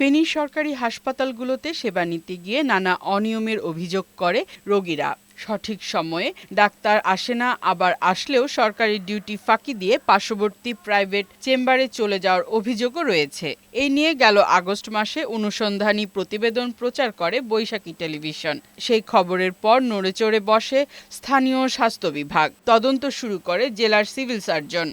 ফেনী সরকারি হাসপাতালগুলোতে সেবা নিতে গিয়ে নানা অনিয়মের অভিযোগ করে রোগীরা। সঠিক সময়ে ডাক্তার আসে না, আবার আসলেও সরকারি ডিউটি ফাঁকি দিয়ে পার্শ্ববর্তী প্রাইভেট চেম্বারে চলে যাওয়ার অভিযোগও রয়েছে। এই নিয়ে গেল আগস্ট মাসে অনুসন্ধানী প্রতিবেদন প্রচার করে বৈশাখী টেলিভিশন। সেই খবরের পর নড়েচড়ে বসে স্থানীয় স্বাস্থ্য বিভাগ। তদন্ত শুরু করে জেলার সিভিল সার্জন।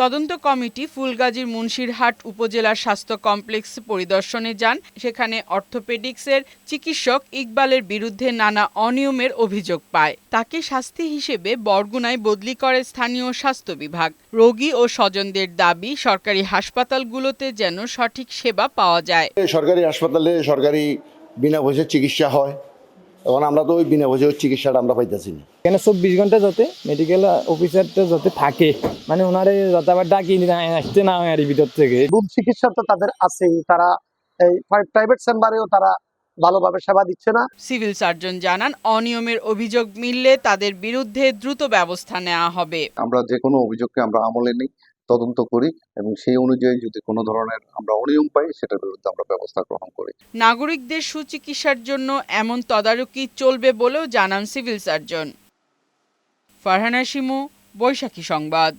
তদন্ত কমিটি ফুলগাজীর মুন্সিরহাট উপজেলার স্বাস্থ্য কমপ্লেক্স পরিদর্শনে যান। সেখানে অর্থোপেডিক্সের চিকিৎসক ইকবালের বিরুদ্ধে নানা অনিয়মের অভিযোগ পায়। তাকে শাস্তি হিসেবে বরগুনায় বদলি করে স্থানীয় স্বাস্থ্য বিভাগ। রোগী ও স্বজনদের দাবি, সরকারি হাসপাতালগুলোতে যেন সঠিক সেবা পাওয়া যায়। সরকারি হাসপাতালে সরকারি বিনা পয়সার চিকিৎসা হয়। এখন আমরা তো ওই বিনা পয়সার চিকিৎসাটা আমরা পাইতেছি না। এখানে চব্বিশ ঘণ্টা যাতে মেডিকেল অফিসারটা যাতে থাকে মানে ওনারে যাতে আবার ডাকি আসতে না হয় আর ভিতর থেকে। রুম চিকিৎসা তো তাদের আছেই তারা এই প্রাইভেট চেম্বারেও তারা ভালোভাবে সেবা দিচ্ছে না। সিভিল সার্জন জানান অনিয়মের অভিযোগ মিললে তাদের বিরুদ্ধে দ্রুত ব্যবস্থা নেওয়া হবে। আমরা যে কোনো অভিযোগকে আমরা আমলে নিই। তদন্ত করি এবং সেই অনুযায়ী যদি কোনো ধরনের আমরা অনিয়ম পাই, সেটার বিরুদ্ধে আমরা ব্যবস্থা গ্রহণ করি। নাগরিকদের সুচিকিৎসার জন্য এমন তদারকি চলবে বলেও জানান সিভিল সার্জন। ফারহানা শিমু, বৈশাখী সংবাদ।